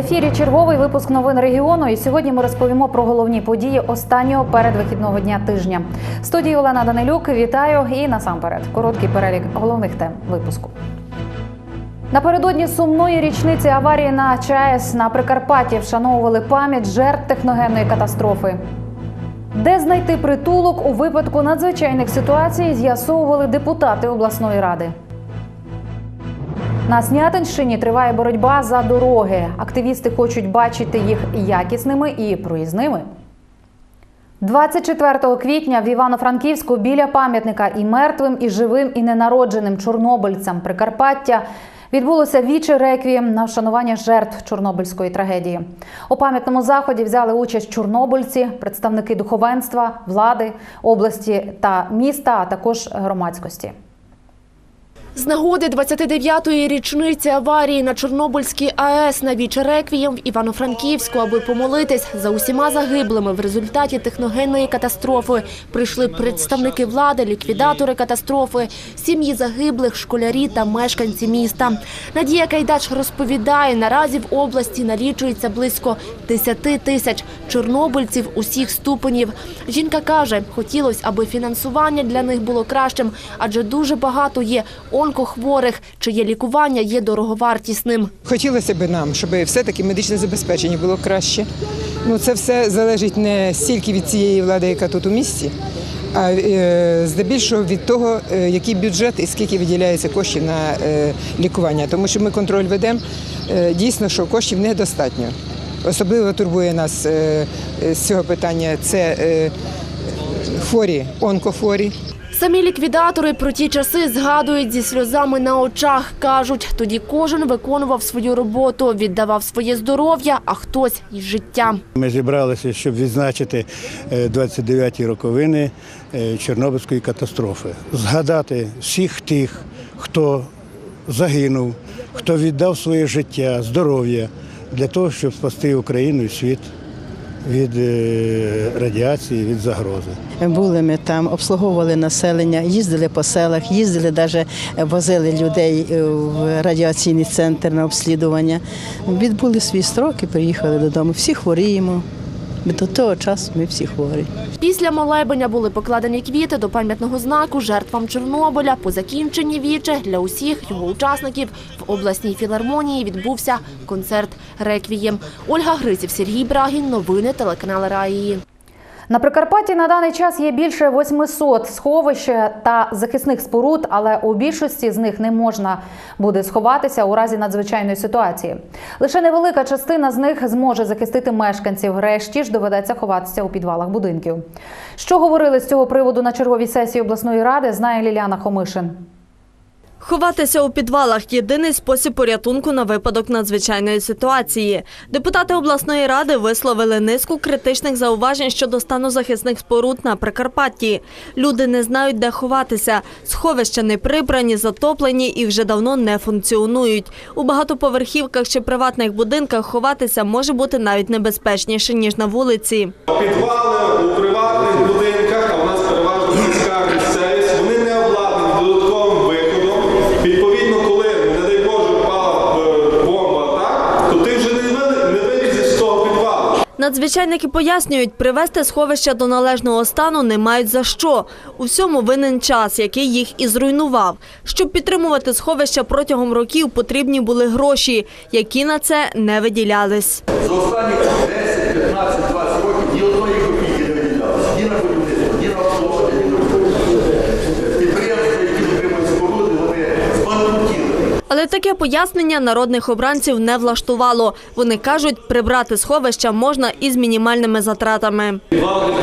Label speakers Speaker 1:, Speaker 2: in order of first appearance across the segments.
Speaker 1: Ефірі черговий випуск новин регіону. І сьогодні ми розповімо про головні події останнього передвихідного дня тижня. В студії Олена Данилюк. Вітаю і насамперед короткий перелік головних тем випуску. Напередодні сумної річниці аварії на ЧАЕС на Прикарпатті вшановували пам'ять жертв техногенної катастрофи. Де знайти притулок у випадку надзвичайних ситуацій, з'ясовували депутати обласної ради. На Снятинщині триває боротьба за дороги. Активісти хочуть бачити їх якісними і проїзними. 24 квітня в Івано-Франківську біля пам'ятника і мертвим, і живим, і ненародженим чорнобильцям Прикарпаття відбулося віче реквієм на вшанування жертв Чорнобильської трагедії. У пам'ятному заході взяли участь чорнобильці, представники духовенства, влади, області та міста, а також громадськості.
Speaker 2: З нагоди 29-ї річниці аварії на Чорнобильській АЕС на віч реквієм в Івано-Франківську, аби помолитись за усіма загиблими в результаті техногенної катастрофи, прийшли представники влади, ліквідатори катастрофи, сім'ї загиблих, школярі та мешканці міста. Надія Кайдач розповідає, наразі в області налічується близько 10 тисяч чорнобильців усіх ступенів. Жінка каже, хотілося, аби фінансування для них було кращим, адже дуже багато є онкохворих, чиє лікування є дороговартісним.
Speaker 3: Хотілося б нам, щоб все-таки медичне забезпечення було краще. Ну, це все залежить не стільки від цієї влади, яка тут у місті, а е, здебільшого від того, е, який бюджет і скільки виділяється коштів на е, лікування. Тому що ми контроль ведемо. Дійсно, що коштів недостатньо. Особливо турбує нас з цього питання це хворі, онкохворі.
Speaker 2: Самі ліквідатори про ті часи згадують зі сльозами на очах. Кажуть, тоді кожен виконував свою роботу, віддавав своє здоров'я, а хтось і життя.
Speaker 4: Ми зібралися, щоб відзначити е, 29-ті роковини е, Чорнобильської катастрофи, згадати всіх тих, хто загинув, хто віддав своє життя, здоров'я для того, щоб спасти Україну і світ від е, радіації, від загрози.
Speaker 5: Були ми там, обслуговували населення, їздили по селах, їздили, навіть возили людей е, в радіаційний центр на обслідування. Відбули свій строк і приїхали додому. Всі хворіємо. До того часу ми всі хворі.
Speaker 2: Після молебення були покладені квіти до пам'ятного знаку жертвам Чорнобиля. По закінченні віче для усіх його учасників в обласній філармонії відбувся концерт «Реквієм». Ольга Гриців, Сергій Брагін. Новини телеканал Раї.
Speaker 1: На Прикарпатті на даний час є більше 800 сховищ та захисних споруд, але у більшості з них не можна буде сховатися у разі надзвичайної ситуації. Лише невелика частина з них зможе захистити мешканців. Решті ж доведеться ховатися у підвалах будинків. Що говорили з цього приводу на черговій сесії обласної ради, знає Ліляна Хомишин.
Speaker 6: Ховатися у підвалах – єдиний спосіб порятунку на випадок надзвичайної ситуації. Депутати обласної ради висловили низку критичних зауважень щодо стану захисних споруд на Прикарпатті. Люди не знають, де ховатися. Сховища не прибрані, затоплені і вже давно не функціонують. У багатоповерхівках чи приватних будинках ховатися може бути навіть небезпечніше, ніж на вулиці.
Speaker 7: Підвали у приватних будинках, а у нас переважно сільська місцевість, вони не обладнані додатковим виходом. Відповідно, коли, не дай Боже, впала е, бомба, так, то ти вже не ви- не вилізеш з того підвалу.
Speaker 6: Надзвичайники пояснюють, привести сховища до належного стану не мають за що. У всьому винен час, який їх і зруйнував. Щоб підтримувати сховища протягом років, потрібні були гроші, які на це не виділялись.
Speaker 8: За останні 10, 15, 20 років ні одної копійки не виділялося. Ні на будівництво, ні на обслуговування, ні на будівництво. Підприємства, які отримують споруди, вони збанкрутіли.
Speaker 6: Але таке пояснення народних обранців не влаштувало. Вони кажуть, прибрати сховища можна із мінімальними затратами.
Speaker 7: Підвали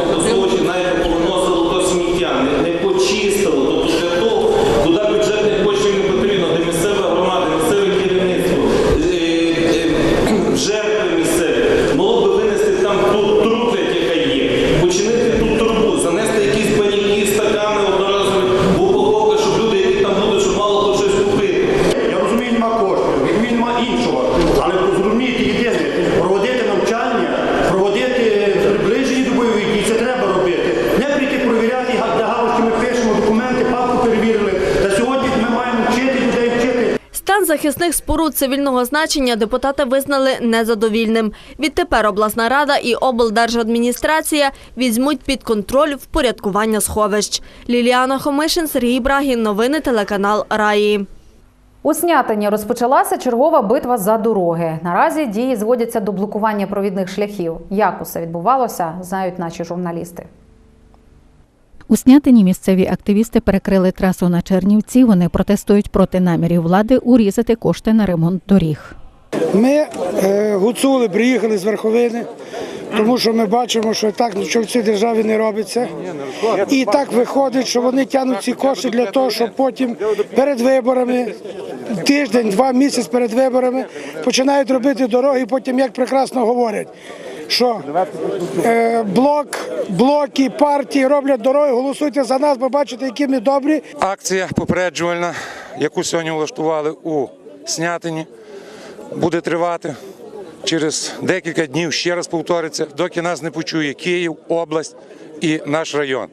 Speaker 6: захисних споруд цивільного значення депутати визнали незадовільним. Відтепер обласна рада і облдержадміністрація візьмуть під контроль впорядкування сховищ. Ліліана Хомишин, Сергій Брагін. Новини телеканал Раї.
Speaker 1: У Снятині розпочалася чергова битва за дороги. Наразі дії зводяться до блокування провідних шляхів. Як усе відбувалося, знають наші журналісти.
Speaker 9: У Снятині місцеві активісти перекрили трасу на Чернівці. Вони протестують проти намірів влади урізати кошти на ремонт доріг.
Speaker 10: Ми е, гуцули приїхали з верховини, тому що ми бачимо, що так нічого в цій державі не робиться. І так виходить, що вони тягнуть ці кошти для того, щоб потім перед виборами, тиждень, два місяці перед виборами починають робити дороги, потім як прекрасно говорять. Що е, блок, блоки, партії роблять дороги, голосуйте за нас, бо бачите, які ми добрі.
Speaker 11: Акція попереджувальна, яку сьогодні влаштували у Снятині, буде тривати через декілька днів. Ще раз повториться, доки нас не почує Київ, область і наш район.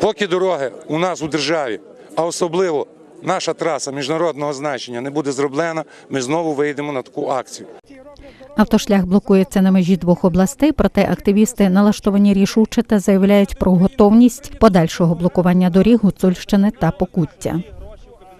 Speaker 11: Поки дороги у нас у державі, а особливо наша траса міжнародного значення не буде зроблена, ми знову вийдемо на таку акцію.
Speaker 9: Автошлях блокується на межі двох областей, проте активісти налаштовані рішуче та заявляють про готовність подальшого блокування доріг Гуцульщини та Покуття.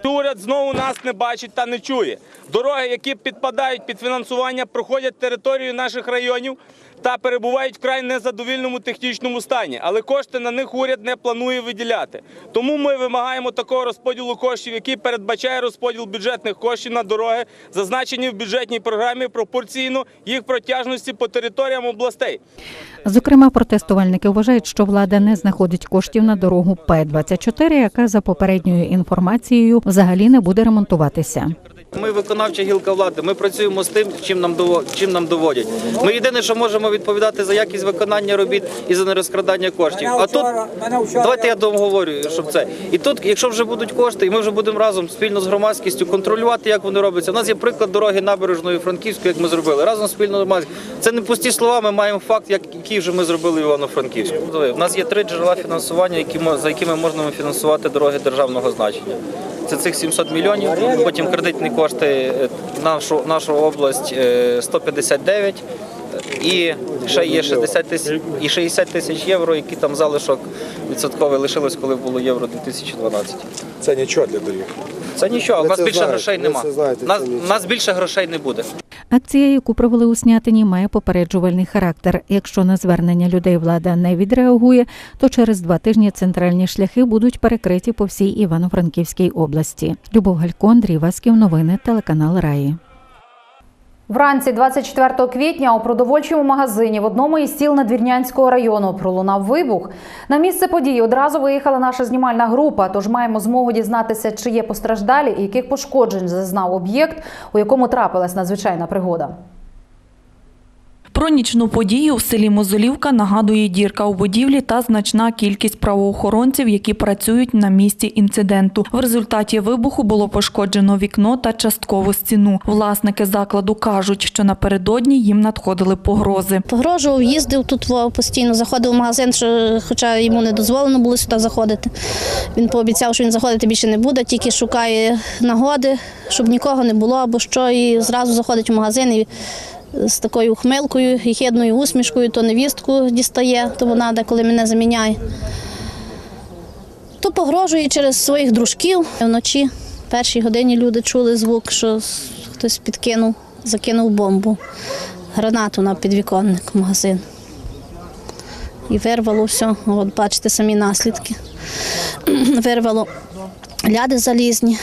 Speaker 12: Уряд знову нас не бачить та не чує. Дороги, які підпадають під фінансування, проходять територію наших районів та перебувають в край незадовільному технічному стані. Але кошти на них уряд не планує виділяти. Тому ми вимагаємо такого розподілу коштів, який передбачає розподіл бюджетних коштів на дороги, зазначені в бюджетній програмі пропорційно їх протяжності по територіям областей.
Speaker 9: Зокрема, протестувальники вважають, що влада не знаходить коштів на дорогу П-24, яка за попередньою інформацією взагалі не буде ремонтуватися.
Speaker 13: Ми виконавча гілка влади. Ми працюємо з тим, чим нам чим нам доводять. Ми єдине, що можемо відповідати за якість виконання робіт і за нерозкрадання коштів. А тут давайте я договорю, щоб це. І тут, якщо вже будуть кошти, і ми вже будемо разом спільно з громадськістю контролювати, як вони робляться. У нас є приклад дороги набережної Франківської, як ми зробили. Разом спільно з громадськістю. Це не пусті слова. Ми маємо факт, який вже ми зробили в Івано-Франківську. У нас є три джерела фінансування, які за якими можна фінансувати дороги державного значення. Це цих 700 мільйонів. Потім кредитні кошти е, нашу нашу область е, 159. І ще є 60 тисяч і 60 тисяч євро, які там залишок відсотковий лишилось, коли було євро 2012.
Speaker 14: Це нічого для доріг.
Speaker 13: Це нічого, у нас більше
Speaker 14: знаєте,
Speaker 13: грошей нема.
Speaker 14: знаєте,
Speaker 13: Нас, нас більше грошей не буде.
Speaker 9: Акція, яку провели у Снятині, має попереджувальний характер. Якщо на звернення людей влада не відреагує, то через два тижні центральні шляхи будуть перекриті по всій Івано-Франківській області. Любов Галько, Андрій Васків, новини, телеканал Раї.
Speaker 1: Вранці 24 квітня у продовольчому магазині в одному із сіл Надвірнянського району пролунав вибух. На місце події одразу виїхала наша знімальна група, тож маємо змогу дізнатися, чи є постраждалі і яких пошкоджень зазнав об'єкт, у якому трапилась надзвичайна пригода.
Speaker 15: Про нічну подію в селі Мозолівка нагадує дірка у будівлі та значна кількість правоохоронців, які працюють на місці інциденту. В результаті вибуху було пошкоджено вікно та часткову стіну. Власники закладу кажуть, що напередодні їм надходили погрози.
Speaker 16: Погрожував, їздив тут постійно, заходив в магазин, що, хоча йому не дозволено було сюди заходити. Він пообіцяв, що він заходити більше не буде, тільки шукає нагоди, щоб нікого не було або що, і зразу заходить в магазин і з такою ухмилкою і хідною усмішкою, то невістку дістає, то вона деколи мене заміняє. То погрожує через своїх дружків. Вночі, в першій годині люди чули звук, що хтось підкинув, закинув бомбу, гранату на підвіконник магазин. І вирвало все. От бачите самі наслідки. Вирвало ляди залізні,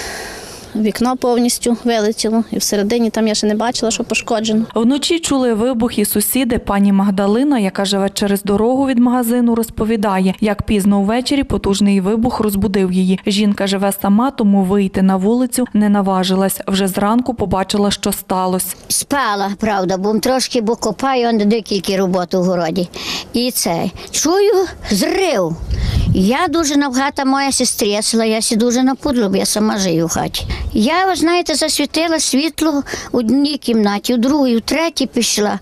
Speaker 16: вікно повністю вилетіло. І всередині там я ще не бачила, що пошкоджено.
Speaker 15: Вночі чули вибух і сусіди. Пані Магдалина, яка живе через дорогу від магазину, розповідає, як пізно ввечері потужний вибух розбудив її. Жінка живе сама, тому вийти на вулицю не наважилась. Вже зранку побачила, що сталося.
Speaker 17: Спала, правда, бо трошки бо копаю декілька робот у городі. І це чую зрив. Я дуже навгата моя сестресла, я сі дуже напудрила, бо я сама живу в хаті. Я, ви знаєте, засвітила світло у одній кімнаті, у другій, у третій пішла.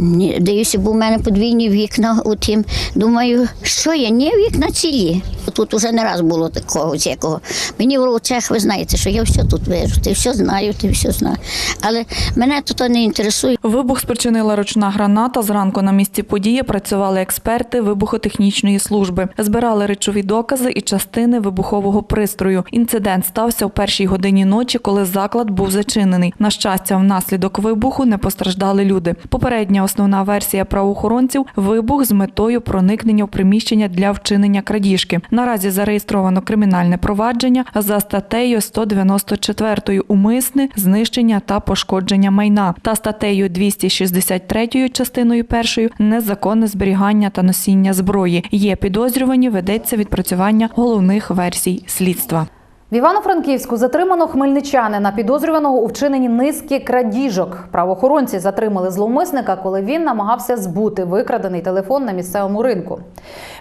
Speaker 17: Ні, дивлюся, бо в мене подвійні вікна у тім. Думаю, що я? Ні, вікна цілі. Тут уже не раз було такого всякого. Мені в очах, ви знаєте, що я все тут вижу, ти все знаю, ти все знаю. Але мене тут не інтересує.
Speaker 15: Вибух спричинила ручна граната. Зранку на місці події працювали експерти вибухотехнічної служби. Збирали речові докази і частини вибухового пристрою. Інцидент стався о першій годині ночі, коли заклад був зачинений. На щастя, внаслідок вибуху не постраждали люди. Попередня основна версія правоохоронців вибух з метою проникнення в приміщення для вчинення крадіжки. Наразі зареєстровано кримінальне провадження за статтею 194 умисне знищення та пошкодження майна та статтею 263 частиною першою незаконне зберігання та носіння зброї. Є підозрювані, ведеться відпрацювання головних версій слідства.
Speaker 1: В Івано-Франківську затримано хмельничанина, підозрюваного у вчиненні низки крадіжок. Правоохоронці затримали зловмисника, коли він намагався збути викрадений телефон на місцевому ринку.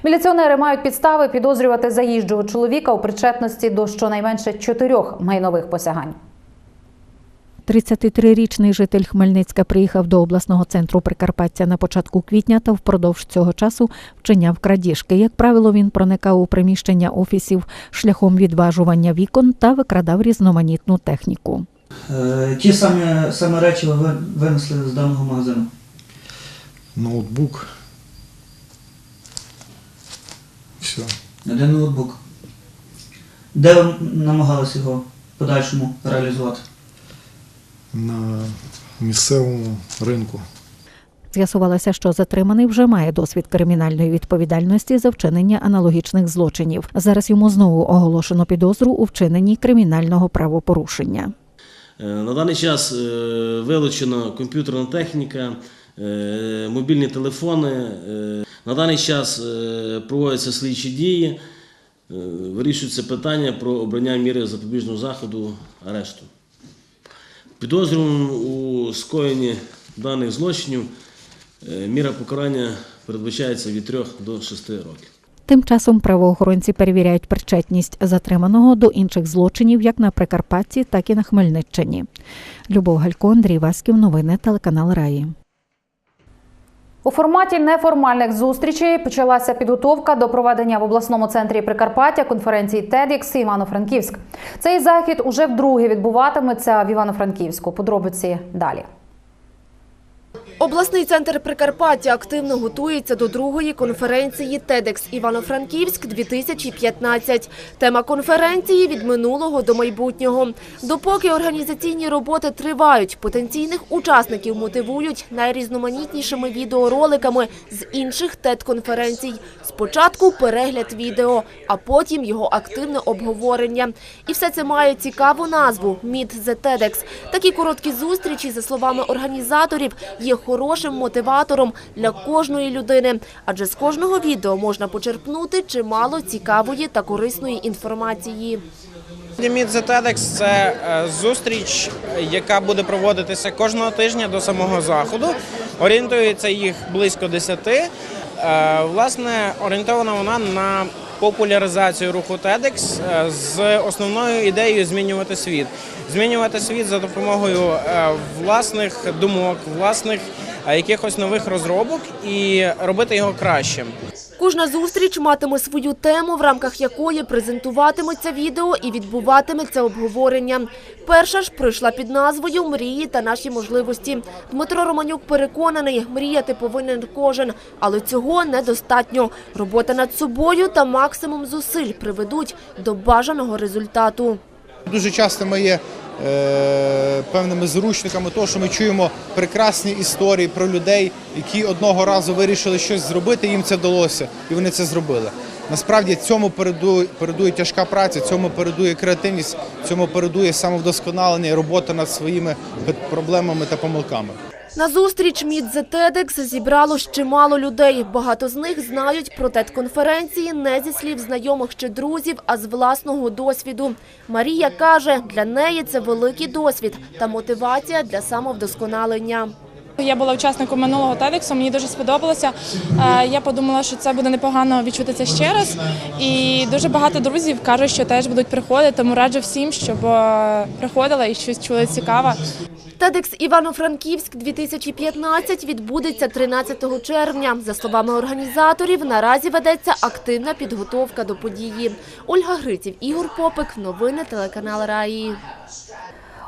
Speaker 1: Міліціонери мають підстави підозрювати заїжджого чоловіка у причетності до щонайменше чотирьох майнових посягань.
Speaker 9: 33-річний житель Хмельницька приїхав до обласного центру Прикарпаття на початку квітня та впродовж цього часу вчиняв крадіжки. Як правило, він проникав у приміщення офісів шляхом відважування вікон та викрадав різноманітну техніку.
Speaker 14: Е, Ті самі, саме речі ви ви- винесли з даного магазину.
Speaker 18: Ноутбук. Все.
Speaker 14: Один ноутбук. Де ви намагалися його в подальшому реалізувати?
Speaker 18: На місцевому ринку.
Speaker 9: З'ясувалося, що затриманий вже має досвід кримінальної відповідальності за вчинення аналогічних злочинів. Зараз йому знову оголошено підозру у вчиненні кримінального правопорушення.
Speaker 19: Е, На даний час е, вилучена комп'ютерна техніка, е, мобільні телефони. На даний час проводяться слідчі дії, вирішується питання про обрання міри запобіжного заходу арешту. Підозрюваним у скоєнні даних злочинів е, міра покарання передбачається від 3 до 6 років.
Speaker 9: Тим часом правоохоронці перевіряють причетність затриманого до інших злочинів як на Прикарпатті, так і на Хмельниччині. Любов Галько, Андрій Васьків, новини телеканал Раї.
Speaker 1: У форматі неформальних зустрічей почалася підготовка до проведення в обласному центрі Прикарпаття конференції TEDx Івано-Франківськ. Цей захід уже вдруге відбуватиметься в Івано-Франківську. Подробиці далі.
Speaker 2: Обласний центр Прикарпаття активно готується до другої конференції TEDx Івано-Франківськ 2015. Тема конференції від минулого до майбутнього. Допоки організаційні роботи тривають, потенційних учасників мотивують найрізноманітнішими відеороликами з інших TED-конференцій. Спочатку перегляд відео, а потім його активне обговорення. І все це має цікаву назву Meet the TEDx. Такі короткі зустрічі, за словами організаторів, є хорошим мотиватором для кожної людини, адже з кожного відео можна почерпнути чимало цікавої та корисної інформації.
Speaker 20: The TEDx – це е, зустріч, яка буде проводитися кожного тижня до самого заходу. Орієнтується їх близько 10. Е, Власне, орієнтована вона на популяризацію руху TEDx е, з основною ідеєю змінювати світ. Змінювати світ за допомогою е, власних думок, власних е, якихось нових розробок і робити його кращим.
Speaker 2: Кожна зустріч матиме свою тему, в рамках якої презентуватиметься відео і відбуватиметься обговорення. Перша ж пройшла під назвою Мрії та наші можливості. Дмитро Романюк переконаний, мріяти повинен кожен, але цього недостатньо. Робота над собою та максимум зусиль приведуть до бажаного результату.
Speaker 21: Дуже часто ми є е, певними зручниками того, що ми чуємо прекрасні історії про людей, які одного разу вирішили щось зробити, їм це вдалося, і вони це зробили. Насправді цьому передує, передує тяжка праця, цьому передує креативність, цьому передує самовдосконалення і робота над своїми проблемами та помилками.
Speaker 2: На зустріч Meet the зібрало чимало людей. Багато з них знають про TED-конференції не зі слів знайомих чи друзів, а з власного досвіду. Марія каже, для неї це великий досвід та мотивація для самовдосконалення.
Speaker 22: Я була учасником минулого TEDx, мені дуже сподобалося. Е, Я подумала, що це буде непогано відчути це ще раз. І дуже багато друзів кажуть, що теж будуть приходити, тому раджу всім, щоб е, приходили і щось чули цікаве.
Speaker 2: Тедекс Івано-Франківськ 2015 відбудеться 13 червня. За словами організаторів, наразі ведеться активна підготовка до події. Ольга Гриців, Ігор Попик. Новини телеканал Раї.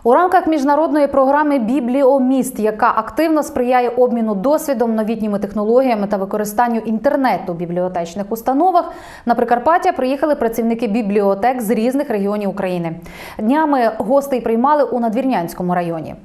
Speaker 1: У рамках міжнародної програми Бібліоміст, яка активно сприяє обміну досвідом, новітніми технологіями та використанню інтернету у бібліотечних установах, на Прикарпаття приїхали працівники бібліотек з різних регіонів України. Днями гостей приймали у Надвірнянському районі.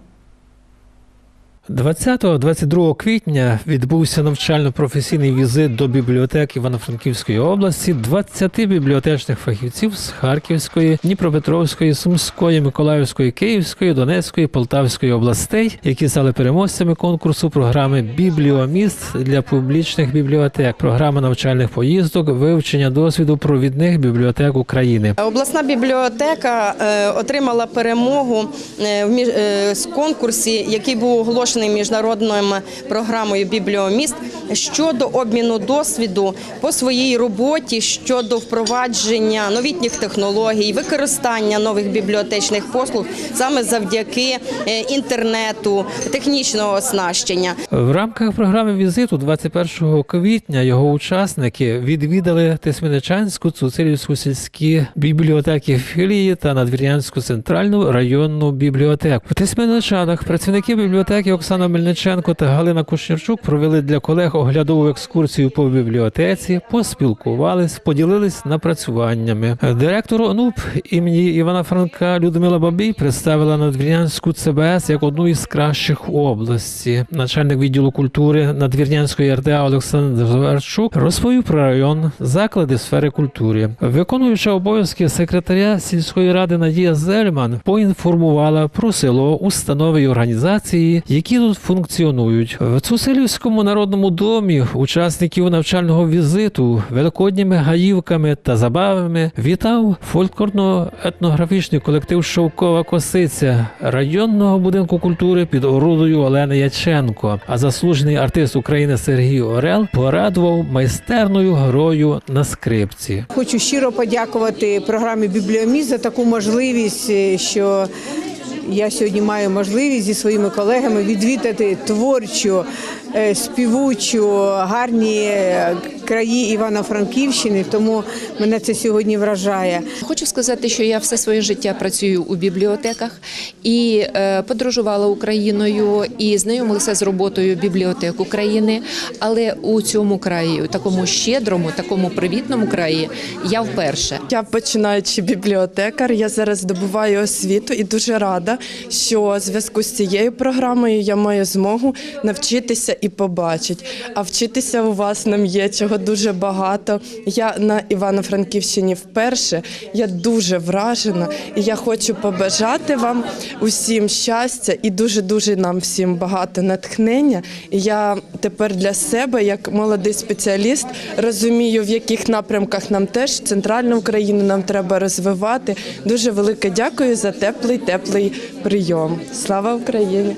Speaker 23: 20-22 квітня відбувся навчально-професійний візит до бібліотек Івано-Франківської області 20 бібліотечних фахівців з Харківської, Дніпропетровської, Сумської, Миколаївської, Київської, Донецької, Полтавської областей, які стали переможцями конкурсу програми Бібліоміст для публічних бібліотек, програма навчальних поїздок, вивчення досвіду провідних бібліотек України.
Speaker 24: Обласна бібліотека е, отримала перемогу е, в е, конкурсі, який був оголошений міжнародною програмою Бібліоміст щодо обміну досвіду по своїй роботі щодо впровадження новітніх технологій, використання нових бібліотечних послуг саме завдяки е, інтернету, технічного оснащення.
Speaker 23: В рамках програми візиту 21 квітня його учасники відвідали Тисменичанську, Цуцилівську сільські бібліотеки філії та Надвірнянську центральну районну бібліотеку. В Тисменичанах працівники бібліотеки Оксана Мельниченко та Галина Кушнірчук провели для колег оглядову екскурсію по бібліотеці, поспілкувались, поділились напрацюваннями. Директор ОНУП імені Івана Франка Людмила Бабій представила Надвірнянську ЦБС як одну із кращих у області. Начальник відділу культури Надвірнянської РДА Олександр Зверчук розповів про район, заклади сфери культури. Виконуюча обов'язки секретаря сільської ради Надія Зельман поінформувала про село, установи і організації, які тут функціонують. В Цуселівському народному домі учасників навчального візиту великодніми гаївками та забавами вітав фольклорно-етнографічний колектив Шовкова Косиця районного будинку культури під орудою Олени Яченко. А заслужений артист України Сергій Орел порадував майстерною грою на скрипці.
Speaker 25: Хочу щиро подякувати програмі Бібліоміст за таку можливість, е, що я сьогодні маю можливість зі своїми колегами відвідати творчу, е, співучу, гарні е, краї Івано-Франківщини. Тому мене це сьогодні вражає.
Speaker 26: Хочу сказати, що я все своє життя працюю у бібліотеках і е, подорожувала Україною і знайомилася з роботою бібліотек України. Але у цьому краї, у такому щедрому, такому привітному краї, я вперше.
Speaker 27: Я починаючи бібліотекар. Я зараз здобуваю освіту і дуже рада, що в зв'язку з цією програмою я маю змогу навчитися і побачити. А вчитися у вас нам є чого дуже багато. Я на Івано-Франківщині вперше. Я дуже вражена, і я хочу побажати вам усім щастя і дуже дуже нам всім багато натхнення. Я тепер для себе, як молодий спеціаліст, розумію, в яких напрямках нам теж центральну Україну нам треба розвивати. Дуже велике дякую за теплий теплий прийом. Слава Україні!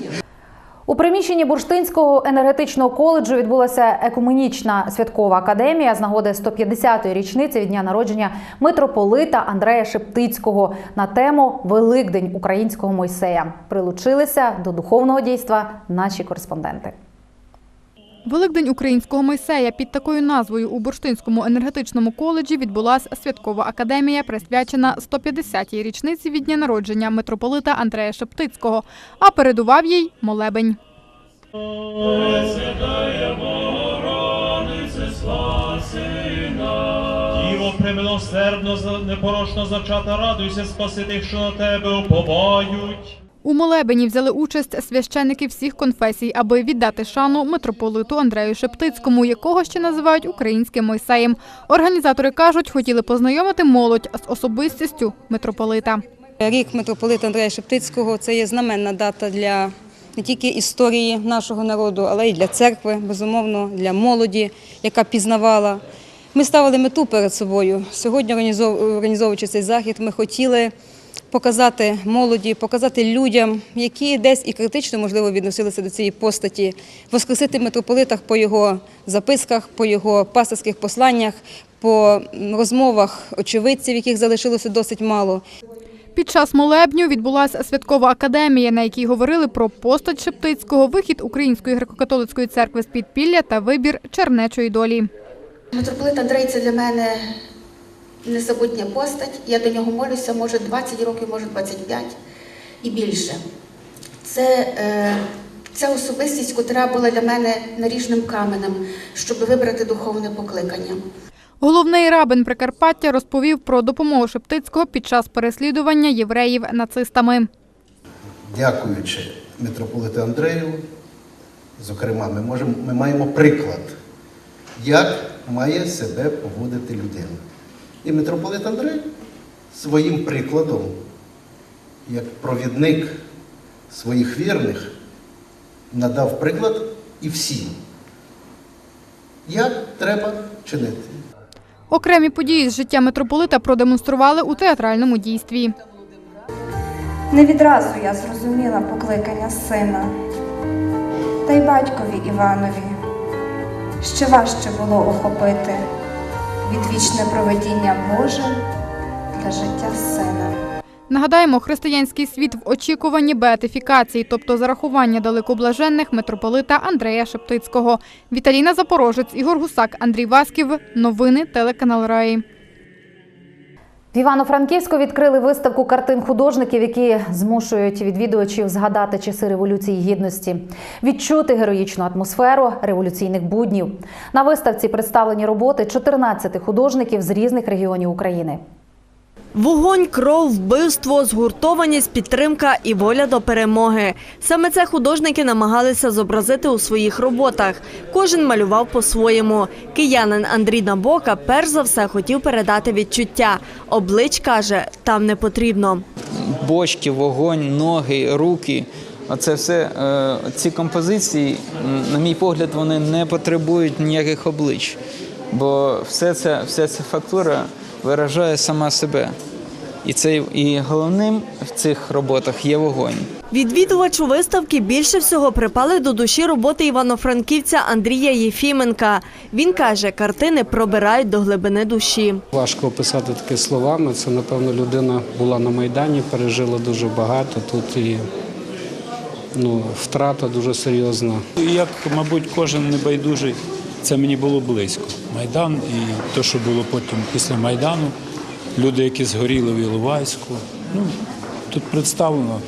Speaker 1: У приміщенні Бурштинського енергетичного коледжу відбулася екуменічна святкова академія з нагоди 150-ї річниці від дня народження митрополита Андрея Шептицького на тему Великдень українського Мойсея. Прилучилися до духовного дійства наші кореспонденти.
Speaker 28: Великдень українського Мойсея під такою назвою у Бурштинському енергетичному коледжі відбулася святкова академія, присвячена 150-й річниці від дня народження митрополита Андрея Шептицького, а передував їй молебень.
Speaker 29: Діво премилосердно, за- непорочно зачата, радуйся, спаси тих, що на тебе уповають.
Speaker 28: У молебені взяли участь священники всіх конфесій, аби віддати шану митрополиту Андрею Шептицькому, якого ще називають українським Мойсеєм. Організатори кажуть, хотіли познайомити молодь з особистістю митрополита.
Speaker 30: Рік митрополита Андрея Шептицького це є знаменна дата для не тільки історії нашого народу, але й для церкви, безумовно, для молоді, яка пізнавала. Ми ставили мету перед собою. Сьогодні, організов- організовуючи цей захід, ми хотіли показати молоді, показати людям, які десь і критично, можливо, відносилися до цієї постаті, воскресити митрополита по його записках, по його пасторських посланнях, по розмовах очевидців, яких залишилося досить мало.
Speaker 28: Під час молебню відбулася святкова академія, на якій говорили про постать Шептицького, вихід Української греко-католицької церкви з підпілля та вибір чернечої долі.
Speaker 31: Митрополит Андрей це для мене незабутня постать. Я до нього молюся, може 20 років, може 25 і більше. Це, е, це особистість, яка була для мене наріжним каменем, щоб вибрати духовне покликання.
Speaker 28: Головний рабин Прикарпаття розповів про допомогу Шептицького під час переслідування євреїв нацистами.
Speaker 32: Дякуючи митрополиту Андрею, зокрема, ми, можемо, ми маємо приклад, як має себе поводити людина. І митрополит Андрей своїм прикладом, як провідник своїх вірних, надав приклад і всім, як треба чинити.
Speaker 28: Окремі події з життя митрополита продемонстрували у театральному дійстві.
Speaker 33: Не відразу я зрозуміла покликання сина, та й батькові Іванові. Ще важче було охопити відвічне проведіння Боже для життя сина.
Speaker 28: Нагадаємо, християнський світ в очікуванні беатифікації, тобто зарахування далекоблаженних митрополита Андрея Шептицького. Віталіна Запорожець, Ігор Гусак, Андрій Васків. Новини телеканал Раї.
Speaker 1: В Івано-Франківську відкрили виставку картин художників, які змушують відвідувачів згадати часи революції гідності, відчути героїчну атмосферу революційних буднів. На виставці представлені роботи 14 художників з різних регіонів України.
Speaker 6: Вогонь, кров, вбивство, згуртованість, підтримка і воля до перемоги. Саме це художники намагалися зобразити у своїх роботах. Кожен малював по-своєму. Киянин Андрій Набока перш за все хотів передати відчуття. Облич каже, там не потрібно.
Speaker 34: бочки, вогонь, ноги, руки. Оце все е, ці композиції, на мій погляд, вони не потребують ніяких облич, бо все це, вся ця фактура виражає сама себе. І це і головним в цих роботах є вогонь.
Speaker 6: Відвідувачу виставки більше всього припали до душі роботи івано-франківця Андрія Єфіменка. Він каже, картини пробирають до глибини душі.
Speaker 35: Важко описати таке словами. Це, напевно, людина була на Майдані, пережила дуже багато. Тут і ну, втрата дуже серйозна.
Speaker 36: Як, мабуть, кожен небайдужий, це мені було близько. Майдан і те, що було потім після Майдану, люди, які згоріли в Іловайську. Ну, тут представлено,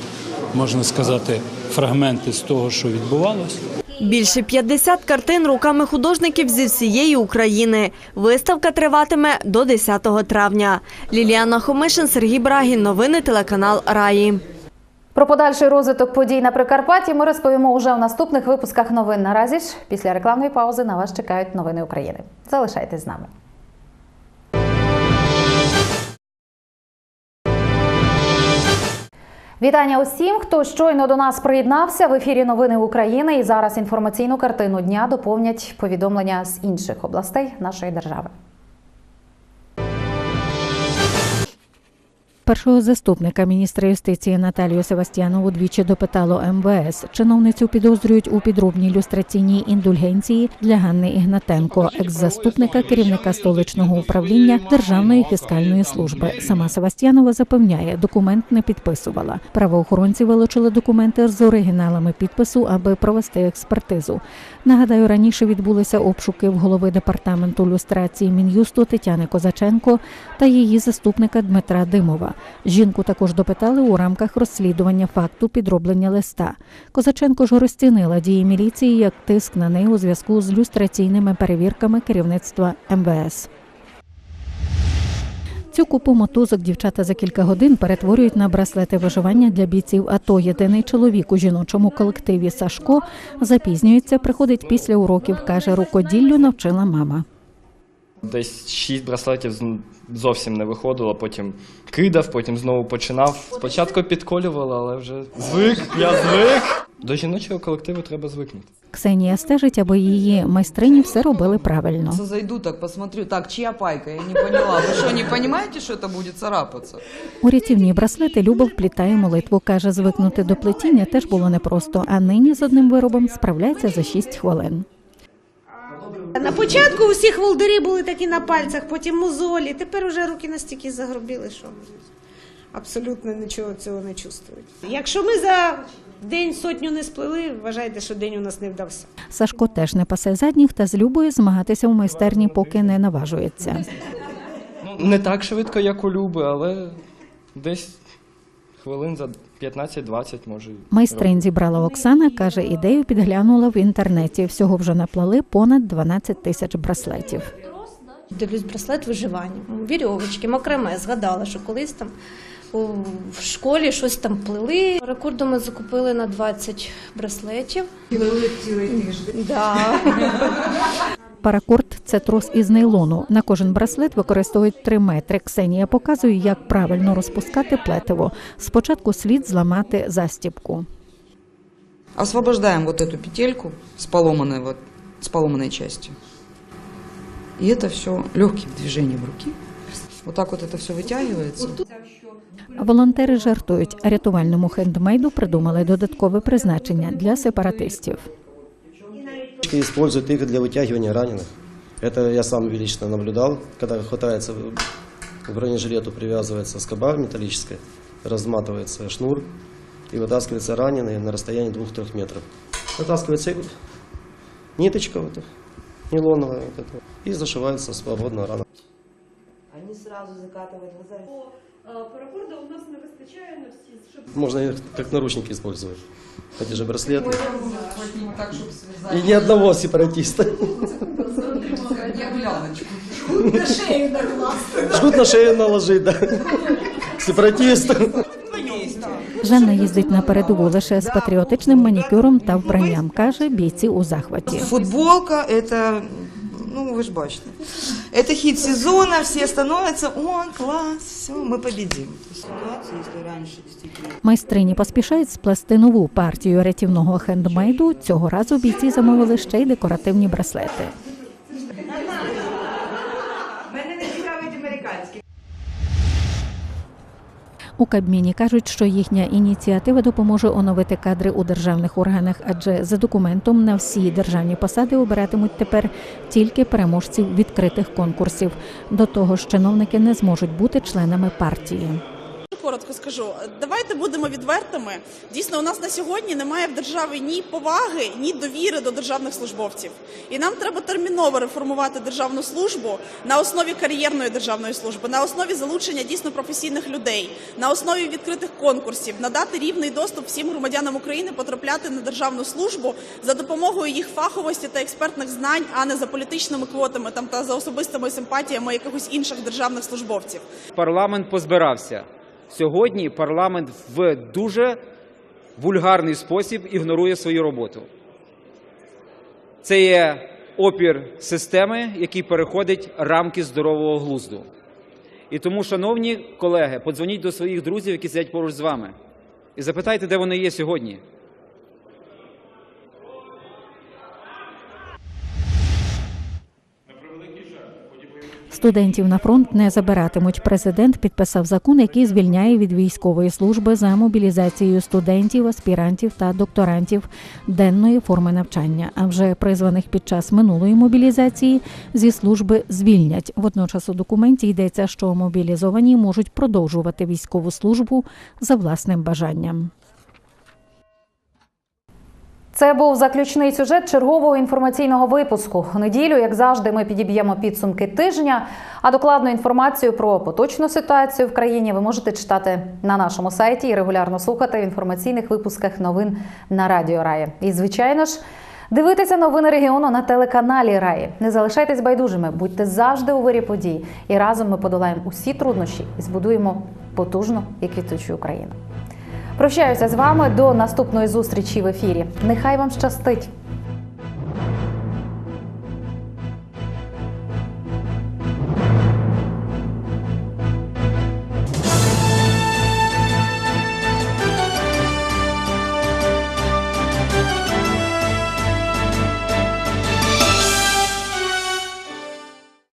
Speaker 36: можна сказати, фрагменти з того, що відбувалося.
Speaker 6: Більше 50 картин руками художників зі всієї України. Виставка триватиме до 10 травня. Ліліана Хомишин, Сергій Брагін. Новини телеканал Раї.
Speaker 1: Про подальший розвиток подій на Прикарпатті ми розповімо уже у наступних випусках новин. Наразі ж після рекламної паузи на вас чекають новини України. Залишайтесь з нами. Вітання усім, хто щойно до нас приєднався в ефірі Новини України. І зараз інформаційну картину дня доповнять повідомлення з інших областей нашої держави.
Speaker 9: Першого заступника міністра юстиції Наталію Севастьянову двічі допитало МВС. Чиновницю підозрюють у підробній люстраційній індульгенції для Ганни Ігнатенко, екс-заступника керівника столичного управління Державної фіскальної служби. Сама Севастьянова запевняє, документ не підписувала. Правоохоронці вилучили документи з оригіналами підпису, аби провести експертизу. Нагадаю, раніше відбулися обшуки в голови департаменту люстрації мін'юсту Тетяни Козаченко та її заступника Дмитра Димова. Жінку також допитали у рамках розслідування факту підроблення листа. Козаченко ж розцінила дії міліції як тиск на неї у зв'язку з люстраційними перевірками керівництва МВС. Цю купу мотузок дівчата за кілька годин перетворюють на браслети виживання для бійців. АТО. єдиний чоловік у жіночому колективі Сашко запізнюється, приходить після уроків. каже, рукоділлю навчила мама.
Speaker 37: Десь шість браслетів зовсім не виходило, потім кидав, потім знову починав. Спочатку підколювало, але вже звик, я звик. До жіночого колективу треба звикнути.
Speaker 9: Ксенія стежить, аби її майстрині все робили правильно.
Speaker 38: Зайду так, посмотрю. Так, чья пайка? Я не поняла. Вы что, не понимаете, что это будет царапаться?
Speaker 9: У рятівні браслети Люба вплітає молитву. Каже, звикнути до плетіння теж було непросто, а нині з одним виробом справляється за 6 хвилин.
Speaker 39: На початку усіх волдирі були такі на пальцях, потім мозолі. Тепер уже руки настільки загробіли, що
Speaker 31: абсолютно нічого цього не чувствують. Якщо ми за день сотню не сплили, вважайте, що день у нас не вдався.
Speaker 9: Сашко теж не пасе задніх та з любою змагатися в майстерні, поки не наважується.
Speaker 37: Не так швидко, як у Люби, але десь хвилин за 15-20 може.
Speaker 9: Майстринь зібрала Оксана, каже, ідею підглянула в інтернеті. Всього вже наплели понад 12 тисяч браслетів.
Speaker 31: Дивлюсь браслет виживання, вірьовочки, макреме. Згадала, що колись там в школі щось там плели. Рекорду ми закупили на 20 браслетів. Плели цілий тиждень. Да.
Speaker 9: Паракорд це трос із нейлону. На кожен браслет використовують 3 метри. Ксенія показує, як правильно розпускати плетиво. Спочатку слід зламати застібку.
Speaker 38: Освобождаем вот эту петельку с поломанной, вот, с поломанной частью. И это все легким движением руки. Вот так вот это все вытягивается.
Speaker 9: Волонтери жартують, рятувальному хендмейду придумали додаткове призначення для сепаратистів.
Speaker 40: Используют их для вытягивания раненых. Это я сам лично наблюдал, когда хватается к бронежилету, привязывается скоба металлическая, разматывается шнур и вытаскивается раненый на расстоянии 2-3 метров. Вытаскивается ниточка вот, нейлоновая вот и зашивается свободно рана.
Speaker 31: Они сразу закатывают глаза.
Speaker 41: Паракорда у нас не вистачає на всі, щоб
Speaker 40: Можно их как наручники использовать. Эти же браслеты.
Speaker 38: Так, чтобы связать.
Speaker 40: И ни одного сепаратиста.
Speaker 31: Жгут на шею на глаз.
Speaker 40: Жгут на шею наложить, да. Сепаратист.
Speaker 9: Жанна їздить на передову лише з патріотичним манікюром та вбранням. каже, бійці у захваті.
Speaker 38: Футболка это, ну вы же бачите, это хит сезона, все становятся, о, класс, все, мы победим. Ситуация, если раньше действительно
Speaker 9: Майстрині поспішають сплести нову партію рятівного хендмейду. Цього разу бійці замовили ще й декоративні браслети. У Кабміні кажуть, що їхня ініціатива допоможе оновити кадри у державних органах, адже за документом на всі державні посади обиратимуть тепер тільки переможців відкритих конкурсів. До того ж, чиновники не зможуть бути членами партії.
Speaker 42: Коротко скажу, давайте будемо відвертими. Дійсно, у нас на сьогодні немає в державі ні поваги, ні довіри до державних службовців. І нам треба терміново реформувати державну службу на основі кар'єрної державної служби, на основі залучення дійсно професійних людей, на основі відкритих конкурсів, надати рівний доступ всім громадянам України потрапляти на державну службу за допомогою їх фаховості та експертних знань, а не за політичними квотами там та за особистими симпатіями якихось інших державних службовців.
Speaker 43: Парламент позбирався. Сьогодні парламент в дуже вульгарний спосіб ігнорує свою роботу. Це є опір системи, який переходить рамки здорового глузду. І тому, шановні колеги, подзвоніть до своїх друзів, які сидять поруч з вами, і запитайте, де вони є сьогодні.
Speaker 9: Студентів на фронт не забиратимуть. Президент підписав закон, який звільняє від військової служби за мобілізацією студентів, аспірантів та докторантів денної форми навчання. А вже призваних під час минулої мобілізації зі служби звільнять. Водночас у документі йдеться, що мобілізовані можуть продовжувати військову службу за власним бажанням.
Speaker 1: Це був заключний сюжет чергового інформаційного випуску. У неділю, як завжди, ми підіб'ємо підсумки тижня. А докладну інформацію про поточну ситуацію в країні ви можете читати на нашому сайті і регулярно слухати в інформаційних випусках новин на Радіо Раї. І, звичайно ж, дивитися новини регіону на телеканалі Раї. Не залишайтесь байдужими, будьте завжди у вирі подій. І разом ми подолаємо усі труднощі і збудуємо потужну і квітучу Україну. Прощаюся з вами до наступної зустрічі в ефірі. Нехай вам щастить!